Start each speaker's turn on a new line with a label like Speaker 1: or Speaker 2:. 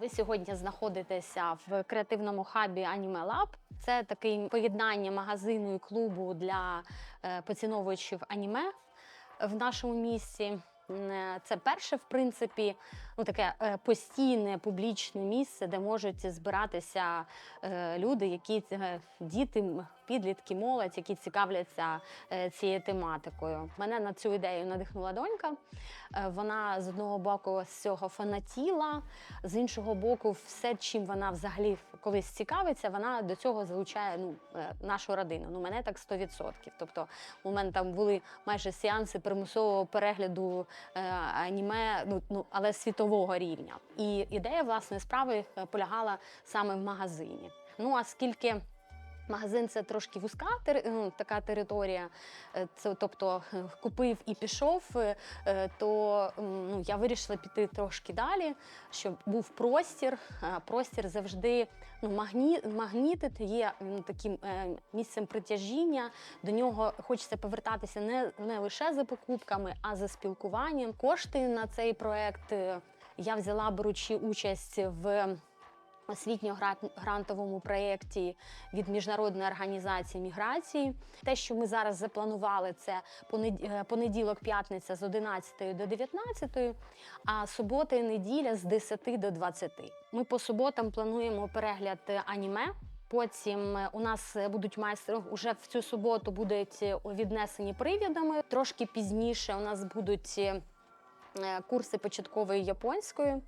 Speaker 1: Ви сьогодні знаходитеся в креативному хабі Anime Lab. Це таке поєднання магазину і клубу для е, поціновувачів аніме в нашому місті. Це перше, в принципі, ну таке е, постійне публічне місце, де можуть збиратися е, люди, які е, діти, підлітки, молодь, які цікавляться е, цією тематикою. Мене на цю ідею надихнула донька. Е, Вона з одного боку з цього фанатіла, з іншого боку, все, чим вона взагалі колись цікавиться, вона до цього залучає ну, е, нашу родину. Ну, мене так 100%. Тобто у мене там були майже сеанси примусового перегляду аніме, ну, ну, але світового рівня. І ідея власної справи полягала саме в магазині. Ну, а скільки Магазин це трошки вузька ну, така територія. Е, Це, тобто купив і пішов, е, то ну, я вирішила піти трошки далі, щоб був простір. Простір завжди ну, магні, магнітить, є таким е, місцем притяжіння. До нього хочеться повертатися не, не лише за покупками, а за спілкуванням. Кошти на цей проект я взяла беручи участь в освітньо-грантовому проєкті від міжнародної організації міграції. Те, що ми зараз запланували, це е, понеділок, п'ятниця з 11 до 19, а субота і неділя з 10 до 20. Ми по суботам плануємо перегляд аніме. Потім е, у нас е, будуть майстри уже в цю суботу будуть віднесені привідами. Трошки пізніше у нас будуть курси початкової японської.